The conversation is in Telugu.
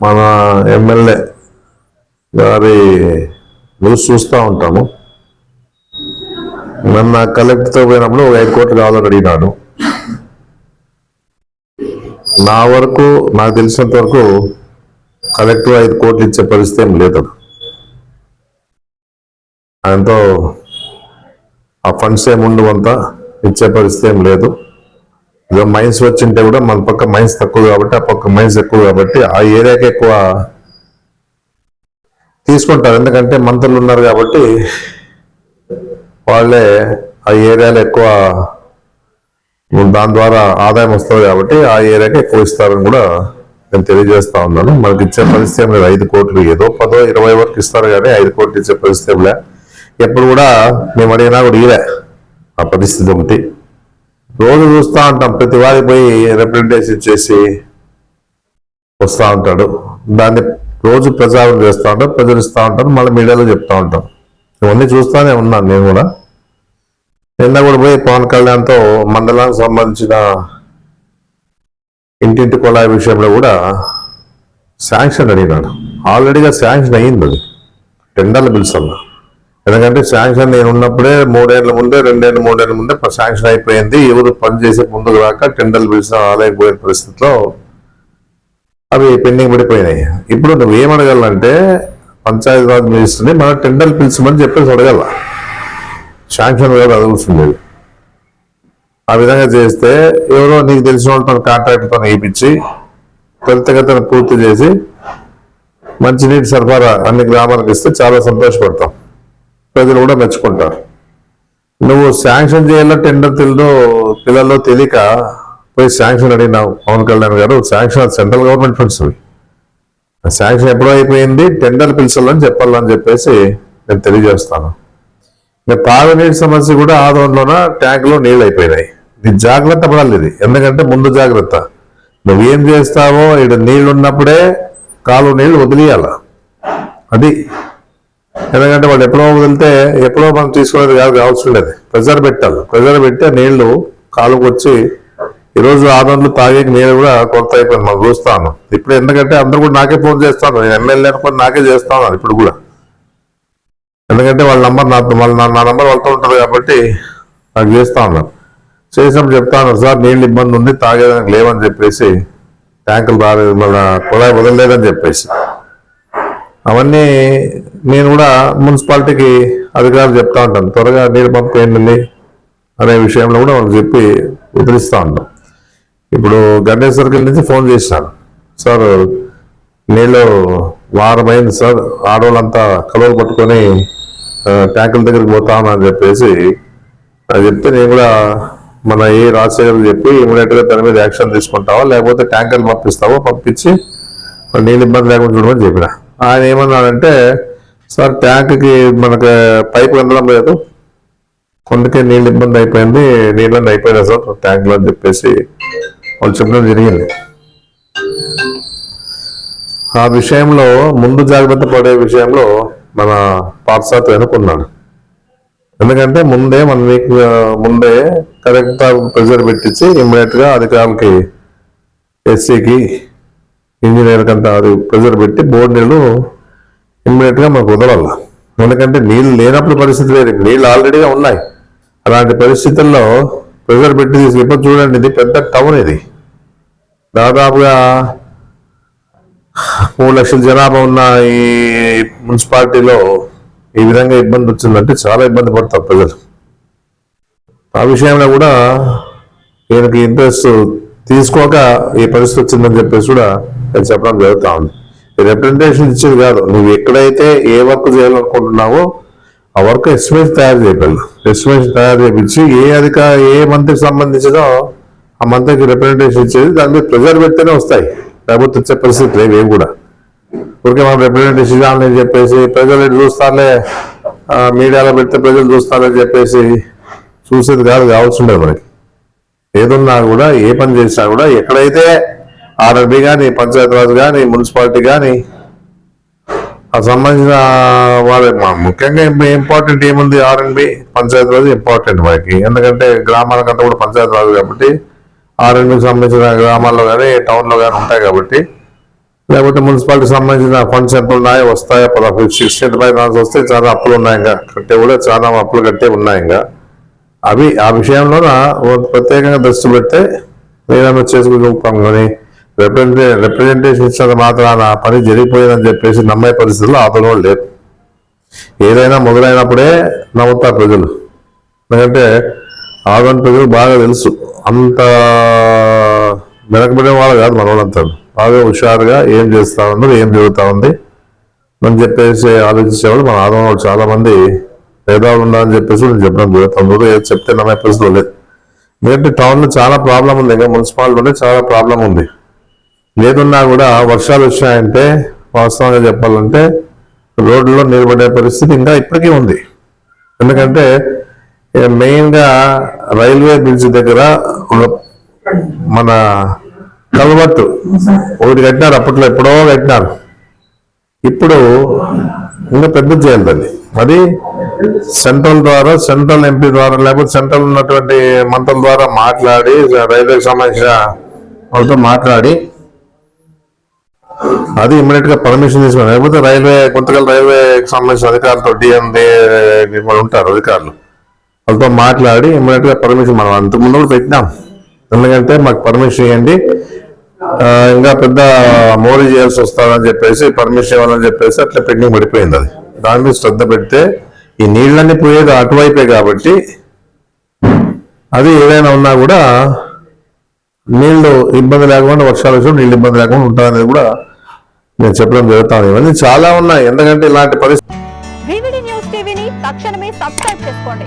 మన ఎమ్మెల్యే గారి న్యూస్ చూస్తూ ఉంటాము. నన్ను కలెక్టర్తో పోయినప్పుడు ఒక ఐదు కోట్లు కావాలని అడిగినాడు నా వరకు నాకు తెలిసినంత వరకు కలెక్టర్ ఐదు కోట్లు ఇచ్చే పరిస్థితి ఏం లేదు. ఆయనతో ఆ ఫండ్స్ ఏముండవంతా ఇచ్చే పరిస్థితి ఏం లేదు. మైన్స్ వచ్చింటే కూడా మన పక్క మైన్స్ తక్కువ కాబట్టి ఆ పక్క మైన్స్ ఎక్కువ కాబట్టి ఆ ఏరియాకి ఎక్కువ తీసుకుంటారు. ఎందుకంటే మంత్రులు ఉన్నారు కాబట్టి వాళ్ళే ఆ ఏరియాలో ఎక్కువ దాని ద్వారా ఆదాయం వస్తుంది కాబట్టి ఆ ఏరియాకి ఎక్కువ ఇస్తారని కూడా నేను తెలియజేస్తా ఉన్నాను. మనకి ఇచ్చే పరిస్థితి ఏం లేదు. ఐదు కోట్లు ఏదో పదో ఇరవై వరకు ఇస్తారు కానీ ఐదు కోట్లు ఇచ్చే పరిస్థితి ఏం లే. ఎప్పుడు కూడా మేము అడిగినా కూడా ఇవే ఆ పరిస్థితి ఒకటి. రోజు చూస్తూ ఉంటాం. ప్రతి వారికి పోయి రిప్రజెంటేషన్ చేసి వస్తూ ఉంటాడు. దాన్ని రోజు ప్రచారం చేస్తూ ఉంటాం ప్రచురిస్తూ ఉంటారు మళ్ళీ మీడియాలో చెప్తూ ఉంటాం ఇవన్నీ చూస్తూనే ఉన్నాను నేను కూడా. నిన్న కూడా పోయి పవన్ కళ్యాణ్తో మండలానికి సంబంధించిన ఇంటింటి కుళాయి విషయంలో కూడా శాంక్షన్ అడిగినాడు. ఆల్రెడీగా శాంక్షన్ అయ్యింది అది. టెండర్లు పిలుసల్లా ఎందుకంటే శాంక్షన్ నేను ఉన్నప్పుడే మూడేళ్ళ ముందే రెండేళ్ళ మూడేళ్ళ ముందే శాంక్షన్ అయిపోయింది. ఎవరు పని చేసే ముందుకు రాక టెండర్లు పిలిచిన ఆలయపోయిన పరిస్థితిలో అవి పెండింగ్ పడిపోయినాయి. ఇప్పుడు నువ్వు ఏం అడగాలంటే పంచాయతీరాజ్ మినిస్టర్ని మన టెండర్లు పిలిచమని చెప్పేసి అడగల. శాంక్షన్ కూడా అదుగుతుండేది ఆ విధంగా చేస్తే ఎవరో నీకు తెలిసిన వాళ్ళతో కాంట్రాక్ట్తో వేయించి త్వరితగతను పూర్తి చేసి మంచినీటి సరఫరా అన్ని గ్రామాలకు ఇస్తే చాలా సంతోషపడతాం. ప్రజలు కూడా మెచ్చుకుంటారు. నువ్వు శాంక్షన్ చేయాలో టెండర్ తెలియదో పిల్లల్లో తెలియక పోయి శాంక్షన్ అడిగినావు పవన్ కళ్యాణ్ గారు. శాంక్షన్ సెంట్రల్ గవర్నమెంట్ ఫండ్స్ ఆ శాంక్షన్ ఎప్పుడో అయిపోయింది టెండర్ పిలిచాలని చెప్పాలని చెప్పేసి నేను తెలియజేస్తాను. ఇంకా తాగునీటి సమస్య కూడా ఆదోన్లోన ట్యాంకులో నీళ్ళు అయిపోయినాయి. ఇది జాగ్రత్త పడాలి ఇది. ఎందుకంటే ముందు జాగ్రత్త. నువ్వేం చేస్తావో ఇక్కడ నీళ్ళు ఉన్నప్పుడే కాలువ నీళ్ళు వదిలేయాల. అది ఎందుకంటే వాళ్ళు ఎప్పుడో వదిలితే ఎప్పుడో మనం తీసుకునేది కాదు కావాల్సి ఉండేది. ప్రెజర్ పెట్టాలి. ప్రెజర్ పెట్టి ఆ నీళ్ళు కాలుకు వచ్చి ఈరోజు ఆదోన్లు తాగే నీళ్ళు కూడా కొరత అయిపోయింది. మనం చూస్తాను ఇప్పుడు ఎందుకంటే అందరూ కూడా నాకే ఫోన్ చేస్తాను నేను ఎమ్మెల్యే అనుకుని నాకే చేస్తాను ఇప్పుడు కూడా. ఎందుకంటే వాళ్ళ నంబర్ నా వాళ్ళ నా- నా నంబర్ వాళ్ళతో ఉంటుంది కాబట్టి నాకు చేస్తా ఉన్నారు. చేసినప్పుడు చెప్తాను సార్ నీళ్ళు ఇబ్బంది ఉంది తాగేదానికి లేవని చెప్పేసి ట్యాంకులు రాలేదు మన కుళాయి వదలలేదని చెప్పేసి. అవన్నీ నేను కూడా మున్సిపాలిటీకి అధికారులు చెప్తా ఉంటాను త్వరగా నీరు పంపేయండి అనే విషయంలో కూడా వాళ్ళకి చెప్పి వదిలిస్తూ ఉంటాం. ఇప్పుడు గణేష్ సర్కిల్ నుంచి ఫోన్ చేశాను సార్ నీళ్ళు వారమైంది సార్ ఆడవాళ్ళంతా కలువలు పట్టుకొని ట్యాంకుల దగ్గరికి పోతామని చెప్పేసి అది చెప్తే నేను కూడా మన ఏ రాజశేఖర్ చెప్పి ఇమీడియట్గా దాని మీద యాక్షన్ తీసుకుంటావా లేకపోతే ట్యాంకర్లు పంపిస్తావో పంపించి నీళ్ళు ఇబ్బంది లేకుండా చూడమని చెప్పినా. ఆయన ఏమన్నాడంటే సార్ ట్యాంక్కి మనకు పైప్ వెళ్ళడం లేదు. కొండకే నీళ్ళు ఇబ్బంది అయిపోయింది. నీళ్ళని అయిపోయినా సార్ ట్యాంక్లో అని చెప్పేసి వాళ్ళు చెప్పడం జరిగింది. ఆ విషయంలో ముందు జాగ్రత్త పడే విషయంలో మన పాఠశాత వెనుకున్నాడు. ఎందుకంటే ముందే మన వీక్ ముందే కరెక్ట్ ప్రెజర్ పెట్టించి ఇమ్మీడియట్గా అధికారులకి ఎస్సీకి ఇంజనీర్కి అంత అది ప్రెజర్ పెట్టి బోర్డు నీళ్ళు ఇమ్మీడియట్గా మనకు వదలాల. ఎందుకంటే నీళ్ళు లేనప్పుడు పరిస్థితి లేదు. నీళ్ళు ఆల్రెడీగా ఉన్నాయి. అలాంటి పరిస్థితుల్లో ప్రెజర్ పెట్టి తీసుకు ఇప్పుడు చూడండి ఇది పెద్ద టౌన్ ఇది. దాదాపుగా మూడు లక్షల జనాభా ఉన్న ఈ మున్సిపాలిటీలో ఈ విధంగా ఇబ్బంది వచ్చిందంటే చాలా ఇబ్బంది పడతారు ప్రజలు. ఆ విషయంలో కూడా ఈయనకి ఇంట్రెస్ట్ తీసుకోక ఈ పరిస్థితి వచ్చిందని చెప్పేసి కూడా నేను చెప్పడం జరుగుతూ ఉంది. రిప్రజెంటేషన్ ఇచ్చేది కాదు. నువ్వు ఎక్కడైతే ఏ వర్క్ చేయాలనుకుంటున్నావో ఆ వర్క్ ఎస్టిమేషన్ తయారు చేయాలి ఎస్టిమేషన్ తయారు చేయించి ఏ అధిక ఏ మంత్రికి సంబంధించిందో ఆ మంత్రికి రిప్రజెంటేషన్ ఇచ్చేది దాని మీద ప్రెజర్ పెడితేనే వస్తాయి. లేకపోతే వచ్చే పరిస్థితి లేవు ఏవి కూడా. ఊరికే మనం రిప్రజెంటేషన్ ఇవ్వాలని చెప్పేసి ప్రజలు చూస్తాలే చూస్తారులే మీడియాలో పెడితే ప్రజలు చూస్తారని చెప్పేసి చూసేది కాదు కావాల్సి ఉండేది మనకి. ఏదున్నా కూడా ఏ పని చేసినా కూడా ఎక్కడైతే ఆర్ఆర్బి కానీ పంచాయతీరాజ్ కానీ మున్సిపాలిటీ కానీ ఆ సంబంధించిన వాళ్ళ మా- ముఖ్యంగా ఇంపార్టెంట్ ఏముంది ఆర్ఎన్బి? పంచాయతీరాజ్ ఇంపార్టెంట్ మనకి ఎందుకంటే గ్రామాలకంతా కూడా పంచాయతీరాజ్ కాబట్టి ఆర్ఎన్బికి సంబంధించిన గ్రామాల్లో కానీ టౌన్లో కానీ ఉంటాయి కాబట్టి లేకపోతే మున్సిపాలిటీ సంబంధించిన ఫండ్స్ ఎంత ఉన్నాయో వస్తాయో? పదహారు సిక్స్టీ ఫైవ్ నాన్స్ వస్తే చాలా అప్పులు ఉన్నాయి ఇంకా. కట్టే కూడా చాలా అప్పులు కట్టే ఉన్నాయి ఇంకా. అవి ఆ విషయంలో ప్రత్యేకంగా దృష్టి పెడితే ఏదైనా చేసుకుంటాం కానీ రిప్రజెంటే రిప్రజెంటేషన్ ఇచ్చిన మాత్రాన ఆ పని జరిగిపోయిందని చెప్పేసి నమ్మే పరిస్థితుల్లో ఆపడం లేదు ఏదైనా మొదలైనప్పుడే నవ్వుతారు ప్రజలు. ఎందుకంటే ఆదరణ ప్రజలు బాగా తెలుసు. అంత వెనకబడే వాళ్ళు కాదు మన వాళ్ళంతా బాగా హుషారుగా ఏం చేస్తా ఉన్నారు ఏం జరుగుతూ ఉంది అని చెప్పేసి ఆలోచించేవాళ్ళు మన ఆదరణ వాళ్ళు చాలామంది పేదవాళ్ళు ఉండాలని చెప్పేసి నేను చెప్పడం జరుగుతుంది ఏది చెప్తే నమ్మే పరిస్థితులు లేదు ఎందుకంటే టౌన్లో చాలా ప్రాబ్లం ఉంది. ఇంకా మున్సిపాలిటీలోనే చాలా ప్రాబ్లం ఉంది. లేదున్నా కూడా వర్షాలు వచ్చాయంటే వాస్తవంగా చెప్పాలంటే రోడ్లలో నిలబడే పరిస్థితి ఇంకా ఇప్పటికీ ఉంది. ఎందుకంటే మెయిన్గా రైల్వే బ్రిడ్జ్ దగ్గర మన కల్వర్టు ఒకటి కట్టినారు. అప్పట్లో ఎప్పుడో కట్టినారు. ఇప్పుడు ఇంకా పెద్ద చేయాలి దాన్ని అది సెంట్రల్ ద్వారా సెంట్రల్ ఎంపీ ద్వారా లేకపోతే సెంట్రల్ ఉన్నటువంటి మంత్రుల ద్వారా మాట్లాడి రైల్వేకి సంబంధించిన వాళ్ళతో మాట్లాడి అది ఇమ్మీడియట్గా పర్మిషన్ తీసుకుని లేకపోతే రైల్వే గుంతకల్ రైల్వేకి సంబంధించిన అధికారులతో డిఎండి వాళ్ళు ఉంటారు అధికారులు. వాళ్ళతో మాట్లాడి ఇమ్మీడియట్గా పర్మిషన్ మనం అంతకుముందు ముందు కూడా పెట్టినాం. ఎందుకంటే మాకు పర్మిషన్ ఇవ్వండి. ఇంకా పెద్ద మోడీ చేయాల్సి వస్తుందని చెప్పేసి పర్మిషన్ ఇవ్వాలని చెప్పేసి అట్లా పెండింగ్ పడిపోయింది అది. దాని మీద శ్రద్ధ పెడితే ఈ నీళ్ళన్నీ పోయేది అటువైపే కాబట్టి అది ఏదైనా ఉన్నా కూడా నీళ్ళు ఇబ్బంది లేకుండా వర్షాలు వచ్చినప్పుడు నీళ్ళు ఇబ్బంది లేకుండా ఉంటుందనేది కూడా నేను చెప్పడం జరుగుతాను ఇవన్నీ చాలా ఉన్నాయి. ఎందుకంటే ఇలాంటి పరిస్థితి తక్షణమే సబ్స్క్రైబ్ చేసుకోండి.